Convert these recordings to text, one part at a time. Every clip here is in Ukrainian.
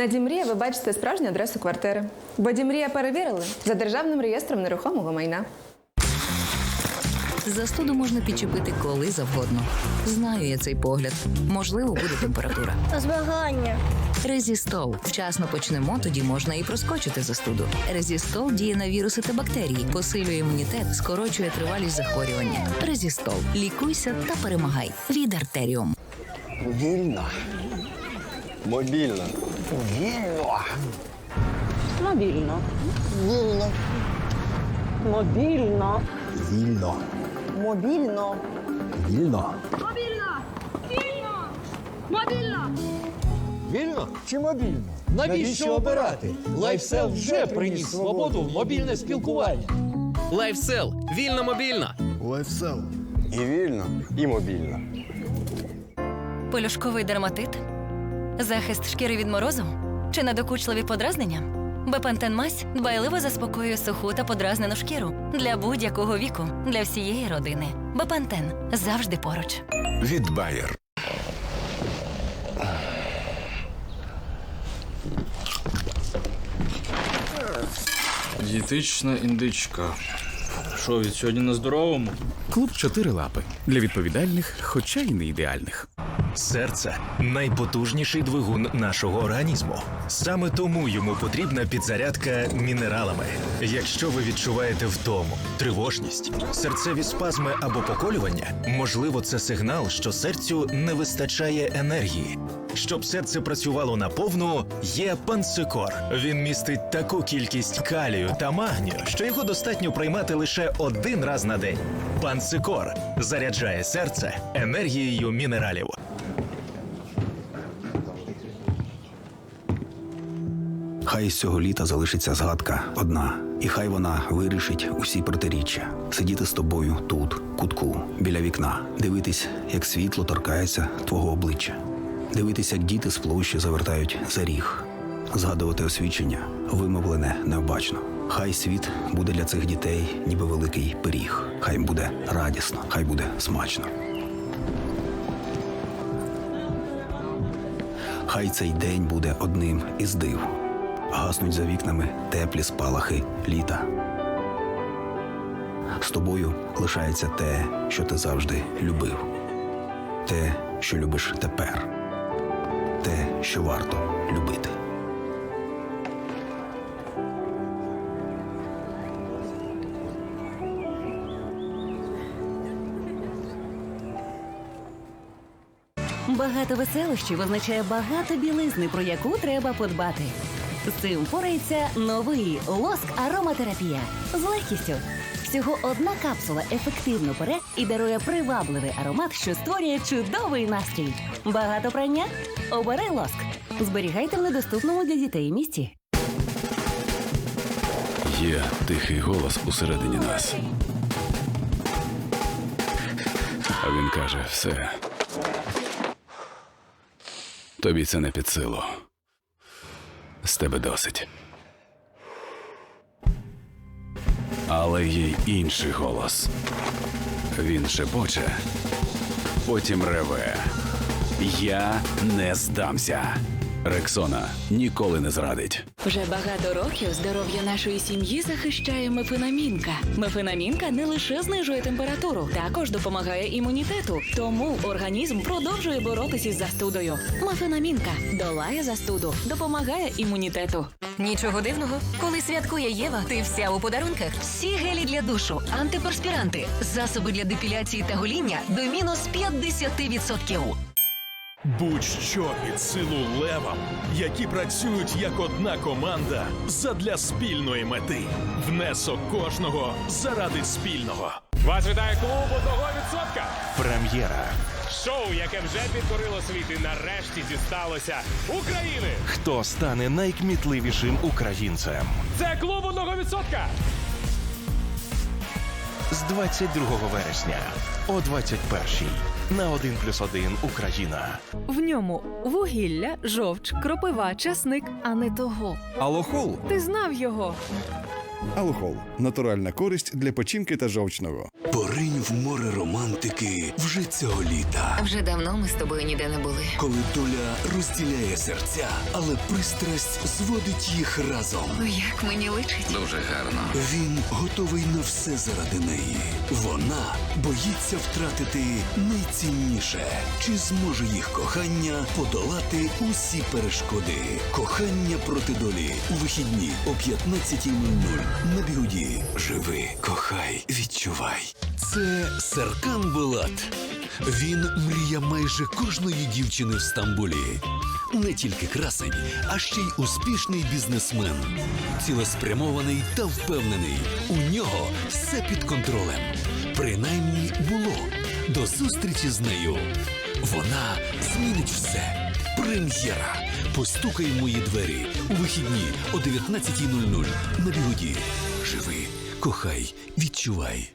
На Дімрія ви бачите справжню адресу квартири. Бо Дімрія перевірили за державним реєстром нерухомого майна. Застуду можна підчепити коли завгодно. Знаю я цей погляд. Можливо, буде температура. Змагання. Резістол. Вчасно почнемо, тоді можна і проскочити застуду. Резістол діє на віруси та бактерії, посилює імунітет, скорочує тривалість захворювання. Резістол. Лікуйся та перемагай. Від артеріум. Вільно. Мобільно. Вільно. Мобільно. Вільно. Мобільно. Вільно. Мобільно. Вільно. Мобільно! Вільно чи мобільно? Навіщо обирати? Лайфсел вже приніс свободу в мобільне спілкування. Лайфсел. Вільно мобільно. Лайфсел. І вільно, і мобільно. Полюшковий дерматит? Захист шкіри від морозу? Чи надокучливі подразнення? Бепантен мазь дбайливо заспокоює суху та подразнену шкіру для будь-якого віку, для всієї родини. Бепантен завжди поруч. від Bayer. Дієтична індичка. Що, від сьогодні на здоровому? Клуб чотири лапи для відповідальних, хоча й не ідеальних. Серце найпотужніший двигун нашого організму. Саме тому йому потрібна підзарядка мінералами. Якщо ви відчуваєте втому, тривожність, серцеві спазми або поколювання, можливо, це сигнал, що серцю не вистачає енергії. Щоб серце працювало наповну, є пансикор. Він містить таку кількість калію та магнію, що його достатньо приймати лише один раз на день. Пансикор заряджає серце енергією мінералів. Хай з цього літа залишиться згадка одна, і хай вона вирішить усі протиріччя. Сидіти з тобою тут, кутку, біля вікна, дивитись, як світло торкається твого обличчя, дивитись, як діти з площі завертають за ріг, згадувати освічення, вимовлене необачно. Хай світ буде для цих дітей, ніби великий пиріг. Хай буде радісно, хай буде смачно. Хай цей день буде одним із див. Гаснуть за вікнами теплі спалахи літа. З тобою лишається те, що ти завжди любив, те, що любиш тепер, те, що варто любити. Багато веселощів означає багато білизни, про яку треба подбати. З цим впорається новий лоск ароматерапія з легкістю. Всього одна капсула ефективно пере і дарує привабливий аромат, що створює чудовий настрій. Багато прання? Обери лоск. Зберігайте в недоступному для дітей місці. Є тихий голос усередині нас. А він каже: все. Тобі це не під силу. З тебе досить. Але є інший голос. Він шепоче, потім реве. Я не здамся. Рексона ніколи не зрадить. Вже багато років здоров'я нашої сім'ї захищає мефенамінка. Мефенамінка не лише знижує температуру, також допомагає імунітету. Тому організм продовжує боротися із застудою. Мефенамінка долає застуду, допомагає імунітету. Нічого дивного, коли святкує Єва, ти вся у подарунках. Всі гелі для душу, антиперспіранти, засоби для депіляції та гоління до мінус 50%. Будь-що під силу левам, які працюють як одна команда задля спільної мети. Внесок кожного заради спільного. Вас вітає клуб одного відсотка. Прем'єра. Шоу, яке вже підкорило світ і нарешті дісталося України. Хто стане найкмітливішим українцем? Це клуб одного відсотка. З 22 вересня о 21-й на 1 плюс 1 Україна. В ньому вугілля, жовч, кропива, часник, а не того. Алохол Ти знав його. Алухол натуральна користь для печінки та жовчного. Поринь в море романтики вже цього літа. Вже давно ми з тобою ніде не були. Коли доля розділяє серця, але пристрасть зводить їх разом. Як мені личить? Дуже гарно. Він готовий на все заради неї. Вона боїться втратити найцінніше. Чи зможе їх кохання подолати усі перешкоди? Кохання проти долі у вихідні о 15.00 на бігуді. Живи, кохай, відчувай. Це Серкан Булат. Він мрія майже кожної дівчини в Стамбулі. Не тільки красень, а ще й успішний бізнесмен. Цілеспрямований та впевнений. У нього все під контролем. Принаймні було. До зустрічі з нею. Вона змінить все. Прем'єра. Постукай в мої двері у вихідні о 19.00 на бігуді. Живи, кохай, відчувай.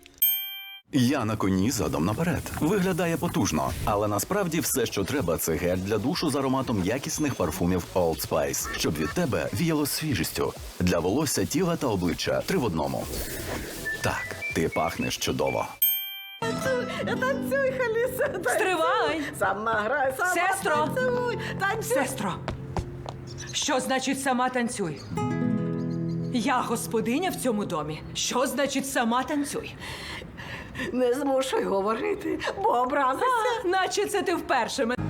Я на коні задом наперед. Виглядає потужно, але насправді все, що треба, це гель для душу з ароматом якісних парфумів Old Spice, щоб від тебе віяло свіжістю. Для волосся, тіла та обличчя три в одному. Так, ти пахнеш чудово. Танцюй, Халіса, танцюй. Стривай! Сама грай, сама Сестро! танцюй. Танцюй. Сестро, що значить сама танцюй? Я господиня в цьому домі. Що значить сама танцюй? Не змушуй говорити, бо образиться. А, наче це ти вперше мене.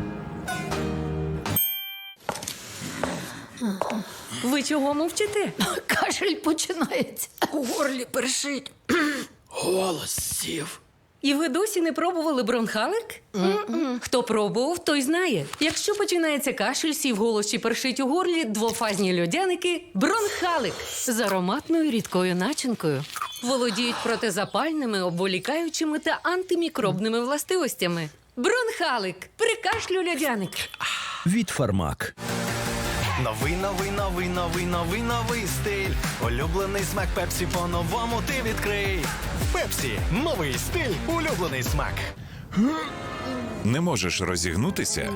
Ви чого мовчите? Кашель починається. У горлі першить. Голос сів. І ви досі не пробували бронхалик? Хто пробував, той знає. Якщо починається кашель, сів голос чи першить у горлі, двофазні льодяники бронхалик з ароматною рідкою начинкою. Володіють протизапальними, обволікаючими та антимікробними властивостями. Бронхалик при кашлю льодяник. Від фармак. Новий, новий, новий, новий, новий, новий стиль. Улюблений смак Пепсі по-новому ти відкрий. Пепсі, новий стиль, улюблений смак. Не можеш розігнутися?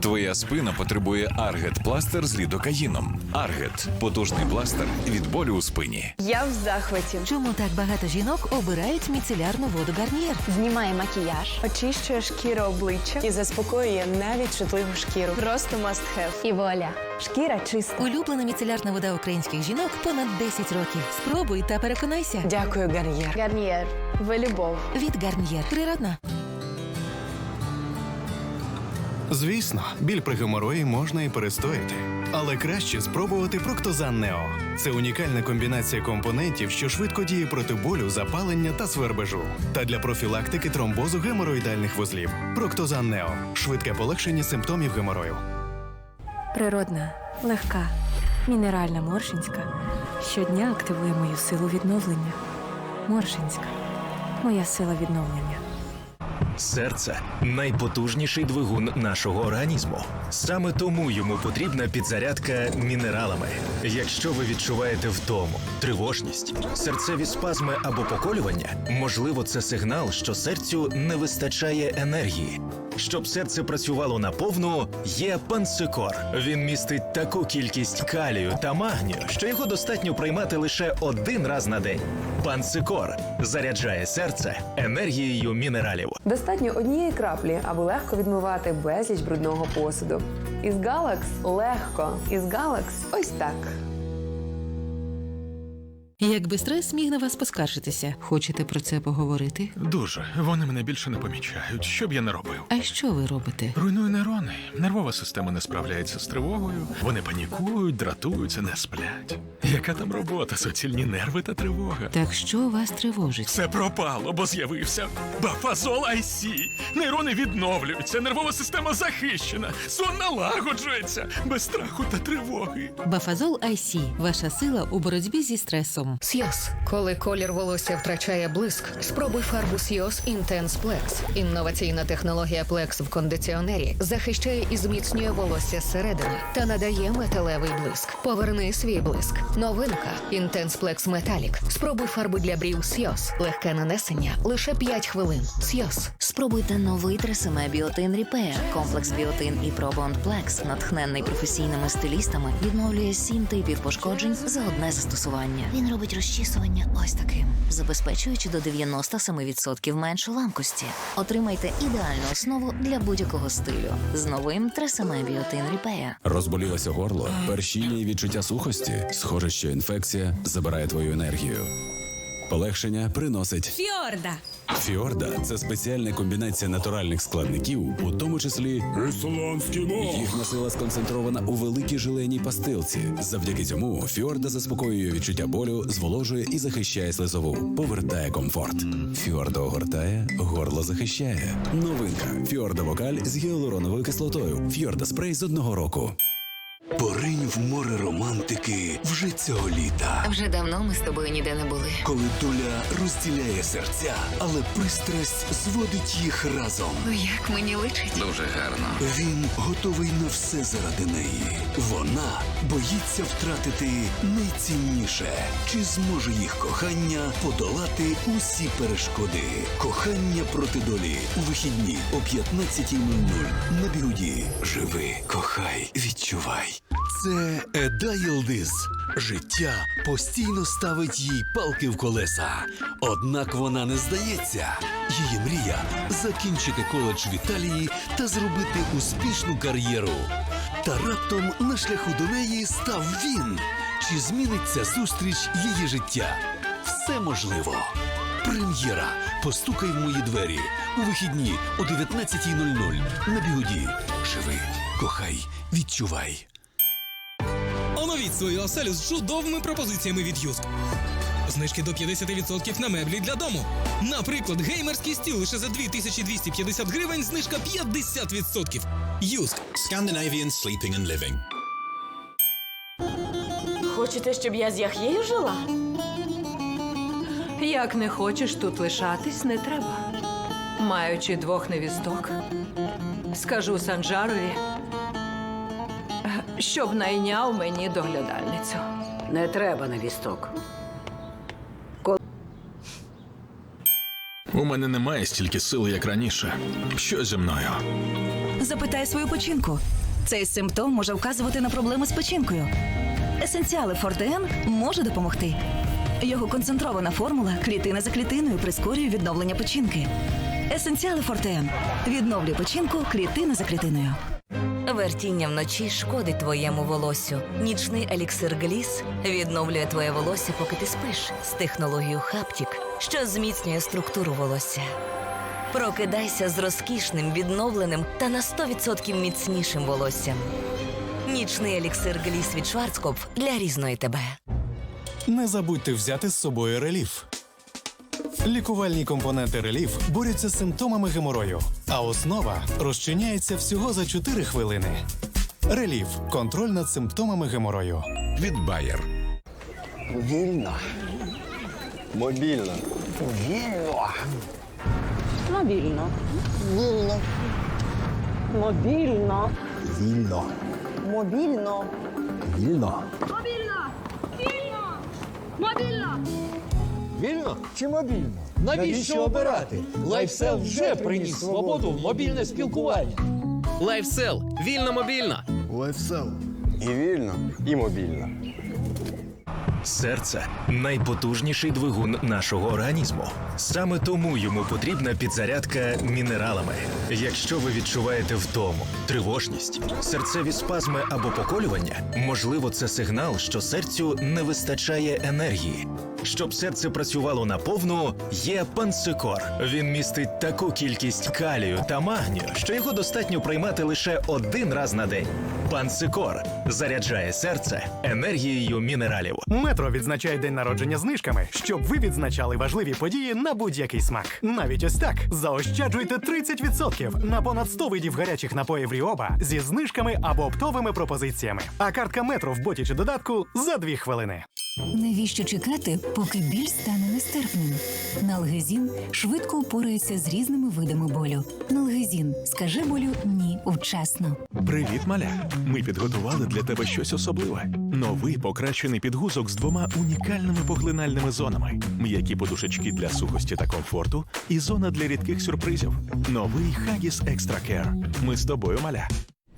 Твоя спина потребує Аргет пластир з лідокаїном. Аргет потужний пластир від болю у спині. Я в захваті. Чому так багато жінок обирають міцелярну воду Гарнієр? Знімає макіяж, очищує шкіру обличчя і заспокоює навіть чутливу шкіру. Просто must have. І вуаля. Шкіра чиста. Улюблена міцелярна вода українських жінок понад 10 років. Спробуй та переконайся. Дякую, Гарнієр. Гарнієр. Ви любов. Від Гарнієр. Природна. Звісно, біль при геморої можна і перестояти. Але краще спробувати Проктозан Нео. Це унікальна комбінація компонентів, що швидко діє проти болю, запалення та свербежу. Та для профілактики тромбозу геморроїдальних вузлів. Проктозан Нео швидке полегшення симптомів геморою. Природна, легка, мінеральна Моршинська щодня активує мою силу відновлення. Моршинська моя сила відновлення. Серце найпотужніший двигун нашого організму. Саме тому йому потрібна підзарядка мінералами. Якщо ви відчуваєте втому, тривожність, серцеві спазми або поколювання, можливо, це сигнал, що серцю не вистачає енергії. Щоб серце працювало наповну, є панцикор. Він містить таку кількість калію та магнію, що його достатньо приймати лише один раз на день. Панцикор заряджає серце енергією мінералів. Достатньо однієї краплі, аби легко відмивати безліч брудного посуду. Із Галакс легко. Із Галакс ось так. Якби стрес міг на вас поскаржитися, хочете про це поговорити? Дуже. Вони мене більше не помічають. Що б я не робив? А що ви робите? Руйную нейрони. Нервова система не справляється з тривогою. Вони панікують, дратуються, не сплять. Яка там робота? Суцільні нерви та тривога. Так що вас тривожить? Все пропало, бо з'явився бафазол IC. Нейрони відновлюються, нервова система захищена, сон налагоджується без страху та тривоги. Бафазол IC – ваша сила у боротьбі зі стресом. Сйоз. Коли колір волосся втрачає блиск, спробуй фарбу Сйоз Intense Plex. Інноваційна технологія Plex в кондиціонері захищає і зміцнює волосся зсередини та надає металевий блиск. Поверни свій блиск. Новинка Intense Plex Metallic. Спробуй фарбу для брів Сйоз. Легке нанесення лише 5 хвилин. Сйоз. Спробуйте новий тресеме Біотин Ріпея. Комплекс Біотин і Пробонд Плекс, натхненний професійними стилістами, відновлює сім типів пошкоджень за одне застосування. Він робить розчісування ось таким, забезпечуючи до 97% меншу ламкості. Отримайте ідеальну основу для будь-якого стилю з новим тресаме Біотин Ріпея. Розболілося горло, першіння і відчуття сухості. Схоже, що інфекція забирає твою енергію. Полегшення приносить Фіорда. Фіорда це спеціальна комбінація натуральних складників, у тому числі ісландський мох. Їхня сила сконцентрована у великій жиленій пастилці. Завдяки цьому Фіорда заспокоює відчуття болю, зволожує і захищає слизову, повертає комфорт. Фіорда огортає, горло захищає. Новинка Фіорда Вокаль з гіалуроновою кислотою. Фіорда спрей з одного року. Поринь в море романтики вже цього літа. Вже давно ми з тобою ніде не були. Коли доля розділяє серця, але пристрасть зводить їх разом. Ну як мені личить? Дуже гарно. Він готовий на все заради неї. Вона боїться втратити найцінніше. Чи зможе їх кохання подолати усі перешкоди? Кохання проти долі у вихідні о 15.00 на бігуді. Живи, кохай, відчувай. Це Еда Єлдиз. Життя постійно ставить їй палки в колеса. Однак вона не здається. Її мрія закінчити коледж в Італії та зробити успішну кар'єру. Та раптом на шляху до неї став він. Чи зміниться зустріч її життя? Все можливо. Прем'єра. Постукай в мої двері у вихідні о 19.00 на бігуді. Живи, кохай, відчувай. Оновіть свою оселю з чудовими пропозиціями від Юск. Знижки до 50% на меблі для дому. Наприклад, геймерський стіл лише за 2250 гривень, знижка 50%. Юск. Scandinavian Sleeping and Living. Хочете, щоб я з Яхєю жила? Як не хочеш тут лишатись, не треба. Маючи двох невісток, скажу Санджарові, щоб найняв мені доглядальницю. Не треба невісток. У мене немає стільки сили, як раніше. Що зі мною? Запитай свою печінку. Цей симптом може вказувати на проблеми з печінкою. Есенціали Фортен може допомогти. Його концентрована формула клітина за клітиною прискорює відновлення печінки. Есенціали Фортен відновлює печінку клітина за клітиною. Вертіння вночі шкодить твоєму волоссю. Нічний еліксир Гліс відновлює твоє волосся, поки ти спиш з технологією Хаптік, що зміцнює структуру волосся. Прокидайся з розкішним, відновленим та на 100% міцнішим волоссям. Нічний еліксир Гліс від Шварцкопф для різної тебе. Не забудьте взяти з собою реліф. Лікувальні компоненти реліф борються з симптомами геморою, а основа розчиняється всього за 4 хвилини. Реліф контроль над симптомами геморою. Від Bayer. Вільно. Мобільно. Вільно. Мобільно. Вільно. Мобільно. Вільно. Мобільно. Вільно. Мобільно! Вільно чи мобільно? Навіщо обирати? Лайфсел вже приніс свободу в мобільне спілкування. Лайфсел. Вільно мобільно. Лайфсел. І вільно, і мобільно. Серце найпотужніший двигун нашого організму. Саме тому йому потрібна підзарядка мінералами. Якщо ви відчуваєте втому, тривожність, серцеві спазми або поколювання, можливо, це сигнал, що серцю не вистачає енергії. Щоб серце працювало наповну, є пансикор. Він містить таку кількість калію та магнію, що його достатньо приймати лише один раз на день. Пансикор заряджає серце енергією мінералів. Метро відзначає день народження знижками, щоб ви відзначали важливі події на будь-який смак. Навіть ось так заощаджуйте 30% на понад 100 видів гарячих напоїв Ріоба зі знижками або оптовими пропозиціями. А картка метро в боті чи додатку за 2 хвилини. Навіщо чекати, поки біль стане нестерпним? Налгезін швидко упорається з різними видами болю. Налгезін скажи болю ні вчасно. Привіт, маля. Ми підготували для тебе щось особливе. Новий покращений підгузок з двома унікальними поглинальними зонами: м'які подушечки для сухості та комфорту, і зона для рідких сюрпризів. Новий Хагіс Extra Care. Ми з тобою, маля.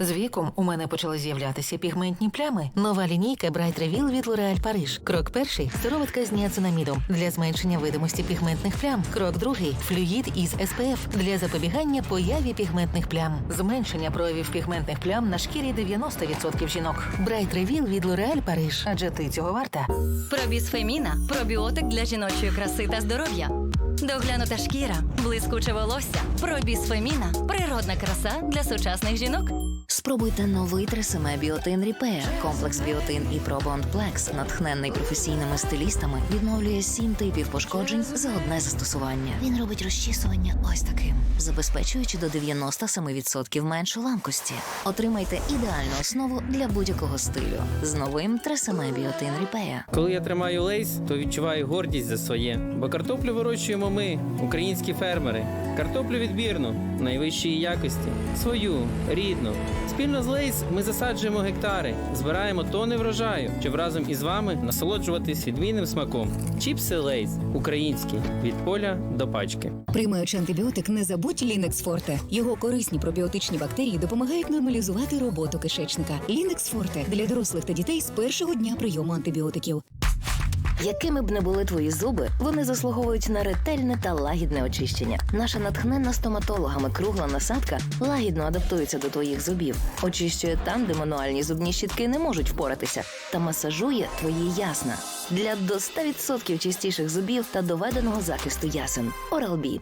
З віком у мене почали з'являтися пігментні плями. Нова лінійка Bright Reveal від L'Oréal Paris. Крок перший сироватка з ніацинамідом для зменшення видимості пігментних плям. Крок другий флюїд із SPF для запобігання появі пігментних плям. Зменшення проявів пігментних плям на шкірі 90% жінок. Bright Reveal від L'Oréal Paris. Адже ти цього варта. Пробісфеміна пробіотик для жіночої краси та здоров'я. Доглянута шкіра, блискуче волосся. Пробісфеміна природна краса для сучасних жінок. Спробуйте новий тресеме Біотин Ріпея. Комплекс Біотин і Пробонд Плекс, натхненний професійними стилістами, відновлює сім типів пошкоджень за одне застосування. Він робить розчісування ось таким, забезпечуючи до 97% менше ламкості. Отримайте ідеальну основу для будь-якого стилю з новим тресеме Біотин Ріпея. Коли я тримаю лейс, то відчуваю гордість за своє. Бо картоплю вирощуємо ми, українські фермери. Картоплю відбірну, найвищої якості, свою, рідну. Спільно з лейс ми засаджуємо гектари, збираємо тони врожаю, щоб разом із вами насолоджуватись відмінним смаком. Чіпси лейс українські від поля до пачки. Приймаючи антибіотик, не забудь Лінекс Форте. Його корисні пробіотичні бактерії допомагають нормалізувати роботу кишечника. Лінекс Форте для дорослих та дітей з першого дня прийому антибіотиків. Якими б не були твої зуби, вони заслуговують на ретельне та лагідне очищення. Наша натхненна стоматологами кругла насадка лагідно адаптується до твоїх зубів, очищує там, де мануальні зубні щітки не можуть впоратися, та масажує твої ясна для до 100% чистіших зубів та доведеного захисту ясен. Oral-B.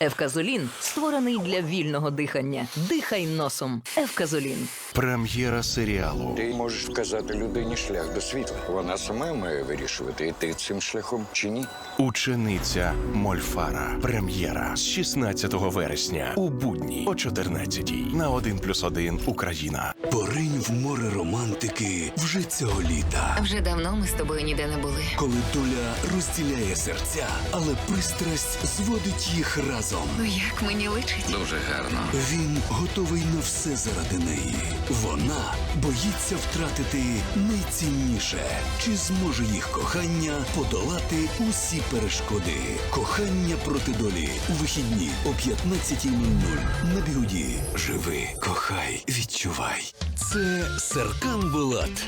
Евказолін створений для вільного дихання. Дихай носом. Евказолін. Прем'єра серіалу. Ти можеш вказати людині шлях до світла. Вона сама має вирішувати, йти цим шляхом чи ні. Учениця Мольфара. Прем'єра з 16 вересня у будні о 14 на 1+,1 Україна. Поринь в море романтики вже цього літа. Вже давно ми з тобою ніде не були. Коли доля розділяє серця, але пристрасть зводить їх разом. Ну як мені личить? Дуже гарно. Він готовий на все заради неї. Вона боїться втратити найцінніше. Чи зможе їх кохання подолати усі перешкоди? Кохання проти долі у вихідні о 15.00 на бігуді. Живи, кохай, відчувай. Це Серкан Булат.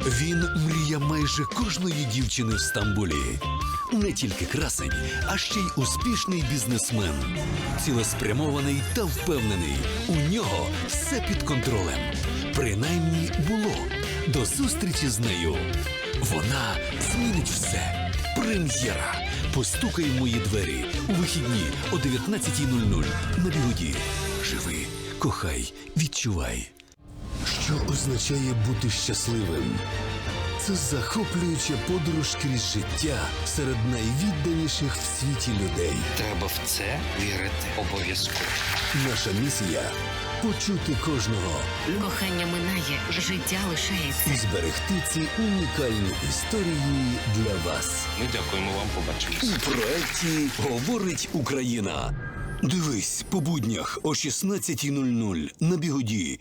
Він мрія майже кожної дівчини в Стамбулі. Не тільки красень, а ще й успішний бізнесмен. Цілеспрямований та впевнений. У нього все під контролем. Принаймні було до зустрічі з нею. Вона змінить все. Прем'єра. Постукай в мої двері у вихідні о 19.00 на бігуді. Живи, кохай, відчувай. Що означає бути щасливим? Це захоплююча подорож крізь життя серед найвідданіших в світі людей. Треба в це вірити обов'язково. Наша місія почути кожного Кохання минає, життя лишається. і зберегти ці унікальні історії для вас. Ми дякуємо вам, У побачимось. проекті Говорить Україна. Дивись по буднях о 16.00 на бігоді.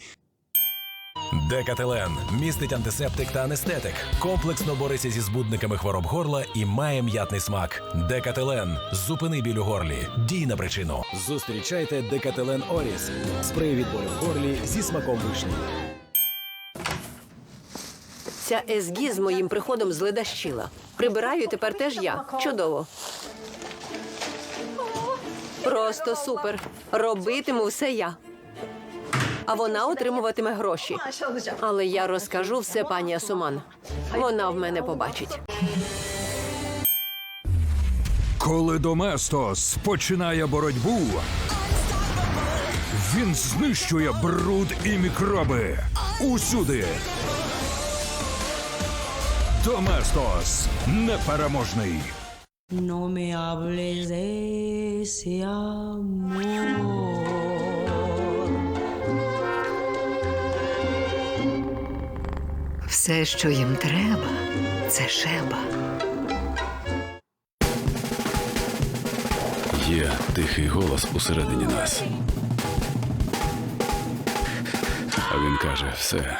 Декателен містить антисептик та анестетик. Комплексно бореться зі збудниками хвороб горла і має м'ятний смак. Декателен зупини біль у горлі. Дій на причину. Зустрічайте Декателен Оріс. Спрей від болю в горлі зі смаком вишні. Ця СГ з моїм приходом зледащила. Прибираю тепер теж я. Чудово. Просто супер. Робитиму все я. А вона отримуватиме гроші. Але я розкажу все пані Асуман. Вона в мене побачить. Коли Доместос починає боротьбу, він знищує бруд і мікроби усюди. Доместос непереможний. No me hables de ese amor. Все, що їм треба, це шеба. Є тихий голос усередині нас. А він каже: все.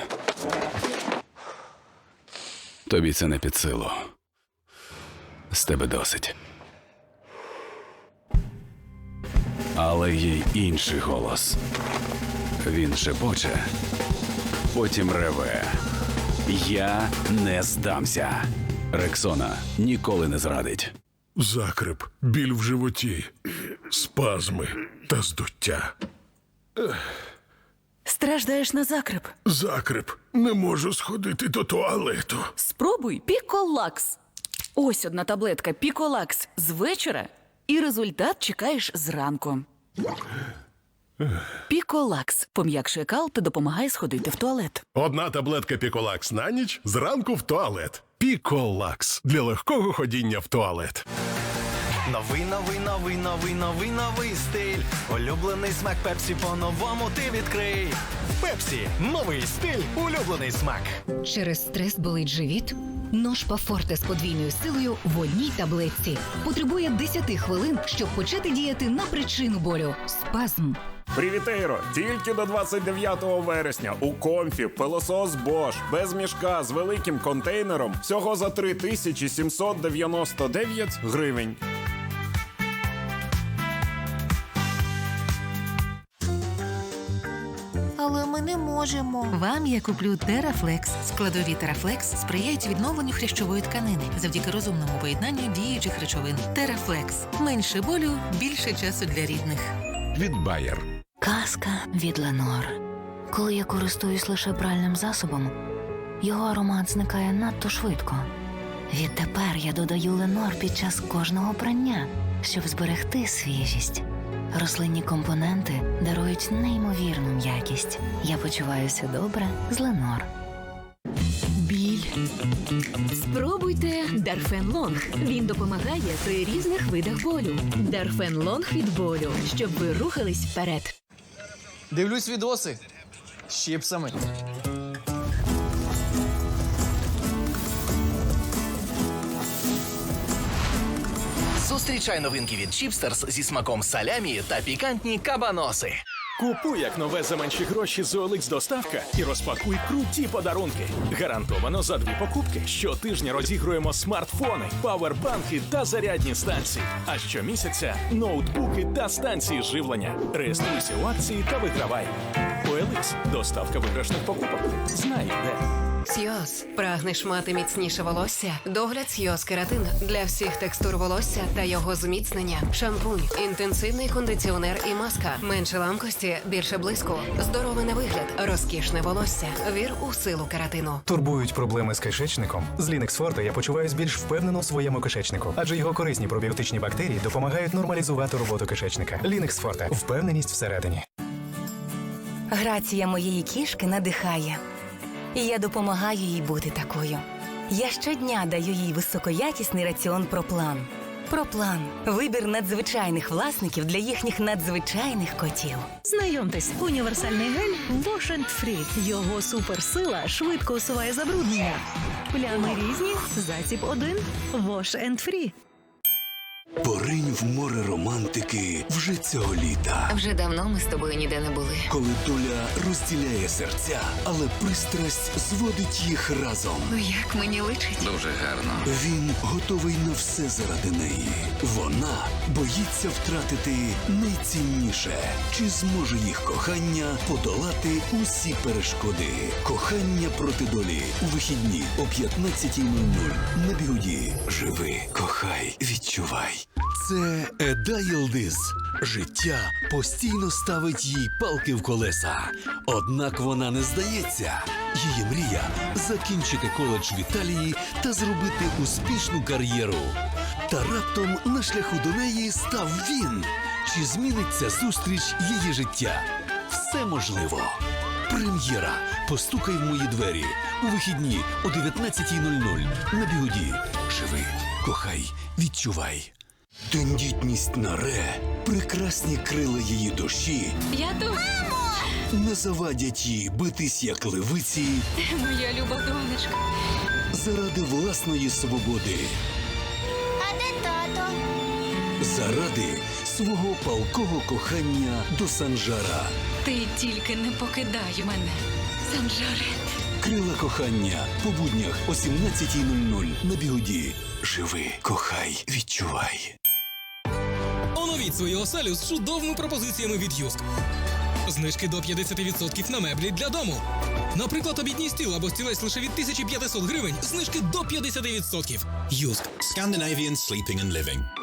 Тобі це не під силу. З тебе досить. Але є й інший голос. Він шепоче, потім реве. Я не здамся. Рексона ніколи не зрадить. Закрип, біль в животі, спазми та здуття. Страждаєш на закрип? Закрип, не можу сходити до туалету. Спробуй Піколакс. Ось одна таблетка Піколакс з вечора, і результат чекаєш зранку. Піколакс пом'якшує кал та допомагає сходити в туалет. Одна таблетка Піколакс на ніч зранку в туалет. Піколакс для легкого ходіння в туалет. Новий, новий, новий, новий, новий, новий стиль. Улюблений смак Пепсі по-новому ти відкрий. Пепсі, новий стиль, улюблений смак. Через стрес болить живіт? Ножпа Форте з подвійною силою в одній таблетці потребує 10 хвилин, щоб почати діяти на причину болю спазм. Привітейро! Тільки до 29 вересня у комфі пилосос Bosch без мішка з великим контейнером всього за 3799 гривень. Але ми не можемо. Вам я куплю Терафлекс. Складові Терафлекс сприяють відновленню хрящової тканини завдяки розумному поєднанню діючих речовин. Терафлекс менше болю, більше часу для рідних. Від Bayer. Казка від Ленор. Коли я користуюсь лише пральним засобом, його аромат зникає надто швидко. Відтепер я додаю Ленор під час кожного прання, щоб зберегти свіжість. Рослинні компоненти дарують неймовірну м'якість. Я почуваюся добре з Ленор. Біль. Спробуйте Дарфен Лонг. Він допомагає при різних видах болю. Дарфен Лонг від болю, щоб ви рухались вперед. Дивлюсь відоси з чіпсами. Зустрічай новинки від Чіпстерс зі смаком салямі та пікантні кабаноси. Купуй як нове за менші гроші з OLX доставка і розпакуй круті подарунки. Гарантовано за дві покупки. Щотижня розігруємо смартфони, павербанки та зарядні станції. А щомісяця ноутбуки та станції живлення. Реєструйся у акції та вигравай. OLX – доставка виграшних покупок. Знай де. Сйоз. Прагнеш мати міцніше волосся? Догляд Сйоз Кератин для всіх текстур волосся та його зміцнення. Шампунь, інтенсивний кондиціонер і маска. Менше ламкості, більше блиску. Здоровий на вигляд, розкішне волосся. Вір у силу кератину. Турбують проблеми з кишечником. З Linux Forte я почуваюся більш впевнено в своєму кишечнику, адже його корисні пробіотичні бактерії допомагають нормалізувати роботу кишечника. Linux Forte – впевненість всередині. Грація моєї кішки надихає. І я допомагаю їй бути такою. Я щодня даю їй високоякісний раціон Проплан. Проплан вибір надзвичайних власників для їхніх надзвичайних котів. Знайомтесь, універсальний гель Wash Free. Його суперсила швидко усуває забруднення. Плями різні, засіб один Wash Free. Поринь в море романтики вже цього літа. Вже давно ми з тобою ніде не були. Коли доля розділяє серця, але пристрасть зводить їх разом. Ну як мені личить? Дуже гарно. Він готовий на все заради неї. Вона боїться втратити найцінніше. Чи зможе їх кохання подолати усі перешкоди? Кохання проти долі у вихідні о 15.00 на бігуді. Живи, кохай, відчувай. Це Еда. Життя постійно ставить їй палки в колеса. Однак вона не здається. Її мрія закінчити коледж в Італії та зробити успішну кар'єру. Та раптом на шляху до неї став він. Чи зміниться зустріч її життя? Все можливо. Прем'єра. Постукай в мої двері у вихідні о 19.00 на бігуді. Живи, кохай, відчувай. Тендітність на ре, прекрасні крила її душі Я тут. не завадять їй битись як левиці Моя люба донечка. заради власної свободи, А де тато? заради свого палкого кохання до Санжара. Ти тільки не покидай мене. Санжаре. Крила кохання по буднях о 17.00 на бігуді. Живи, кохай, відчувай. Оновіть свою оселю з чудовими пропозиціями від Юск. Знижки до 50% на меблі для дому. Наприклад, обідній стіл або стілець лише від 1500 гривень. Знижки до 50%. Юск. Scandinavian Sleeping and Living.